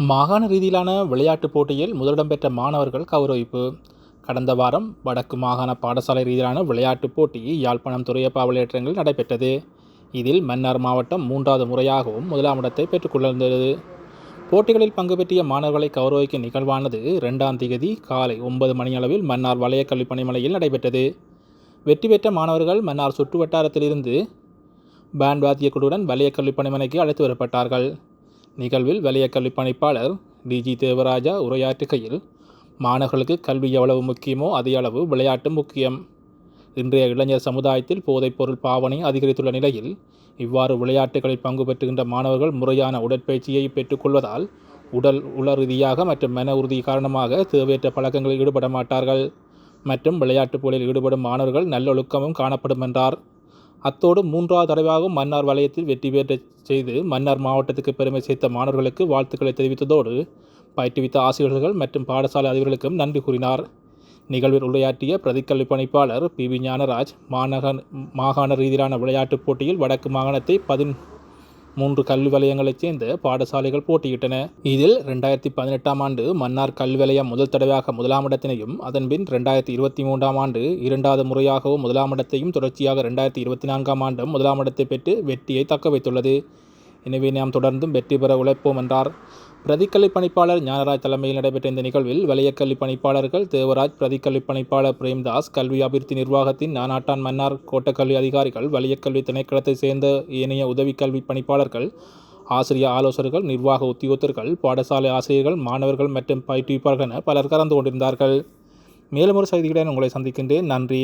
மாகாண ரீதியிலான விளையாட்டுப் போட்டியில் முதலிடம் பெற்ற மாணவர்கள் கௌரவிப்பு. கடந்த வாரம் வடக்கு மாகாண பாடசாலை ரீதியிலான விளையாட்டுப் போட்டி யாழ்ப்பாணம் துறையப்பா விளையாட்டரங்கில் நடைபெற்றது. இதில் மன்னார் மாவட்டம் மூன்றாவது முறையாகவும் முதலாம் இடத்தை பெற்றுக்கொண்டிருந்தது போட்டிகளில் பங்கு பெற்றிய மாணவர்களை கௌரவிக்கும் நிகழ்வானது இரண்டாம் திகதி காலை ஒன்பது மணியளவில் மன்னார் வலயக் கல்வி பணிமனையில் நடைபெற்றது. வெற்றி பெற்ற மாணவர்கள் மன்னார் சுற்று வட்டாரத்திலிருந்து பேண்ட் வாத்திய குழுவுடன் வலயக் கல்வி பணிமனைக்கு அழைத்து வரப்பட்டார்கள். நிகழ்வில் வலயக் கல்வி பணிப்பாளர் டிஜி தேவராஜா உரையாற்றுகையில் மாணவர்களுக்கு கல்வி எவ்வளவு முக்கியமோ அதே அளவு விளையாட்டு முக்கியம். இன்றைய இளைஞர் சமுதாயத்தில் போதைப்பொருள் பாவனை அதிகரித்துள்ள நிலையில் இவ்வாறு விளையாட்டுகளில் பங்கு பெற்றுகின்ற மாணவர்கள் முறையான உடற்பயிற்சியை பெற்றுக்கொள்வதால் உடல் உள ரீதியாக மற்றும் மன உறுதி காரணமாக தேவையற்ற பழக்கங்களில் ஈடுபட மாட்டார்கள். மற்றும் விளையாட்டுப் போலில் ஈடுபடும் மாணவர்கள் நல்லொழுக்கமும் காணப்படும் என்றார் அத்தோடு மூன்றாவது தடவையாகவும் மன்னார் வலயத்தில் வெற்றி பெற்ற செய்து மன்னார் மாவட்டத்துக்கு பெருமை சேர்த்த மாணவர்களுக்கு வாழ்த்துக்களை தெரிவித்ததோடு பயிற்றுவித்த ஆசிரியர்கள் மற்றும் பாடசாலை அதிபர்களுக்கும் நன்றி கூறினார். நிகழ்வில் உரையாற்றிய பிரதிக்கல்வி பணிப்பாளர் பி வி ஞானராஜ் மாநகர் மாகாண ரீதியிலான விளையாட்டுப் போட்டியில் வடக்கு மாகாணத்தை பதின் மூன்று கல்வி வலயங்களைச் சேர்ந்த பாடசாலைகள் போட்டியிட்டன. இதில் ரெண்டாயிரத்தி பதினெட்டாம் ஆண்டு மன்னார் கல்வி வலயம் முதல் தடவையாக முதலாம் இடத்தினையும் அதன்பின் ரெண்டாயிரத்தி இருபத்தி மூன்றாம் ஆண்டு இரண்டாவது முறையாகவும் முதலாம் இடத்தையும் தொடர்ச்சியாக ரெண்டாயிரத்தி இருபத்தி நான்காம் ஆண்டும் முதலாம் இடத்தை பெற்று வெற்றியை தக்க வைத்துள்ளது. எனவே நாம் தொடர்ந்தும் வெற்றி பெற உழைப்போம் என்றார். பிரதிக்கல்வி பணிப்பாளர் ஞானராஜ் தலைமையில் நடைபெற்ற இந்த நிகழ்வில் வலயக்கல்வி பணிப்பாளர்கள் தேவராஜ் பிரதிக்கல்வி பணிப்பாளர் பிரேம்தாஸ் கல்வி அபிவிருத்தி நிர்வாகத்தின் நானாட்டான் மன்னார் கோட்டக்கல்வி அதிகாரிகள் வலயக்கல்வி திணைக்களத்தை சேர்ந்த ஏனைய உதவி கல்வி பணிப்பாளர்கள் ஆசிரிய ஆலோசகர்கள் நிர்வாக உத்தியோகத்தர்கள் பாடசாலை ஆசிரியர்கள் மாணவர்கள் மற்றும் பயிற்றுவிப்பாளர்கள் என பலர் கலந்து கொண்டிருந்தார்கள். மேலும் ஒரு செய்தியுடன் உங்களை சந்திக்கின்றேன். நன்றி.